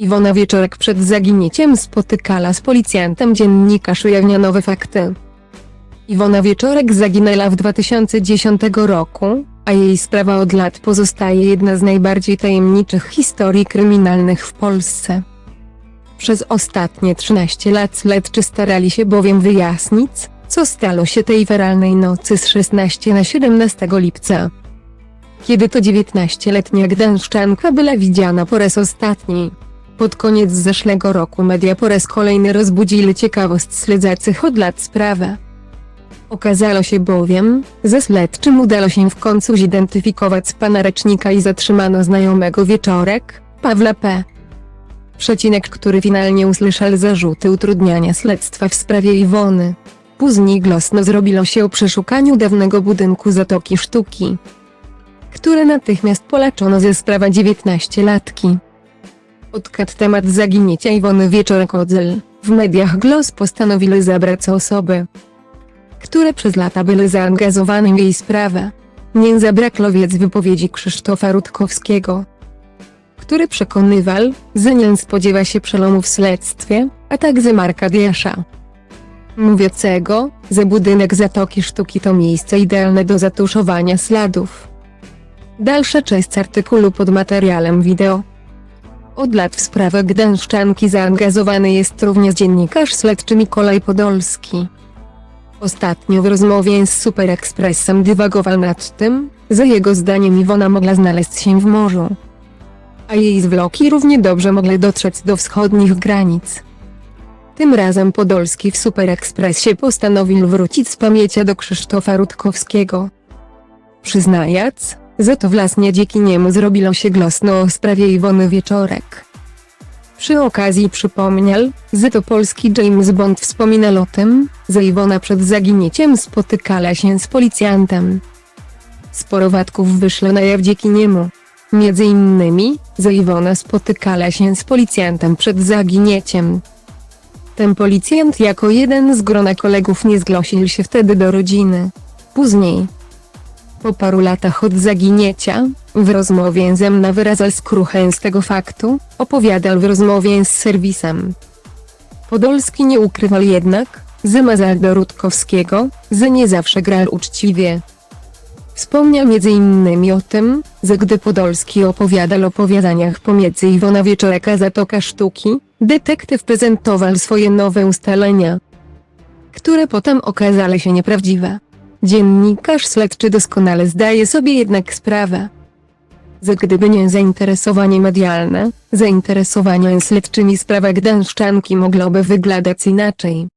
Iwona Wieczorek przed zaginięciem spotykała z policjantem dziennikarz ujawnia nowe fakty. Iwona Wieczorek zaginęła w 2010 roku, a jej sprawa od lat pozostaje jedna z najbardziej tajemniczych historii kryminalnych w Polsce. Przez ostatnie 13 lat śledczy starali się bowiem wyjaśnić, co stało się tej feralnej nocy z 16 na 17 lipca. Kiedy to 19-letnia gdańszczanka była widziana po raz ostatni. Pod koniec zeszłego roku media po raz kolejny rozbudzili ciekawość śledzących od lat sprawę. Okazało się bowiem, że śledczym udało się w końcu zidentyfikować pana recznika i zatrzymano znajomego wieczorek, Pawła P. Przecinek, który finalnie usłyszał zarzuty utrudniania śledztwa w sprawie Iwony. Później głośno zrobiło się o przeszukaniu dawnego budynku Zatoki Sztuki, które natychmiast poleczono ze sprawa 19-latki. Odkad temat zaginięcia Iwony Wieczorek odzyl, w mediach głos postanowili zabrać osoby, które przez lata były zaangażowane w jej sprawę. Nie zabrakło więc wypowiedzi Krzysztofa Rutkowskiego, który przekonywał, że nie spodziewa się przelomu w śledztwie, a także Marka Diesza. Mówiącego, że budynek Zatoki Sztuki to miejsce idealne do zatuszowania śladów. Dalsza część artykułu pod materiałem wideo. Od lat w sprawę gdańszczanki zaangażowany jest również dziennikarz śledczy Mikołaj Podolski. Ostatnio w rozmowie z Super Expressem dywagował nad tym, że jego zdaniem Iwona mogła znaleźć się w morzu. A jej zwłoki równie dobrze mogły dotrzeć do wschodnich granic. Tym razem Podolski w Super Expressie postanowił wrócić z pamięcia do Krzysztofa Rutkowskiego. Przyznając, że to własnie dzięki niemu zrobiło się głośno o sprawie Iwony Wieczorek. Przy okazji przypomniał, że to polski James Bond wspominał o tym, że Iwona przed zaginięciem spotykała się z policjantem. Sporo wadków wyszło na jaw dzięki niemu. Między innymi, że Iwona spotykała się z policjantem przed zaginięciem. Ten policjant jako jeden z grona kolegów nie zgłosił się wtedy do rodziny. Później, po paru latach od zaginięcia, w rozmowie ze mną skruchę z tego faktu, opowiadał w rozmowie z serwisem. Podolski nie ukrywał jednak, że ma żal do Rutkowskiego, że nie zawsze grał uczciwie. Wspomniał m.in. o tym, że gdy Podolski opowiadał o opowiadaniach pomiędzy Iwona Wieczoreka Zatoka Sztuki, detektyw prezentował swoje nowe ustalenia, które potem okazały się nieprawdziwe. Dziennikarz śledczy doskonale zdaje sobie jednak sprawę, że gdyby nie zainteresowanie medialne, zainteresowanie śledczymi sprawa gdańszczanki mogłoby wyglądać inaczej.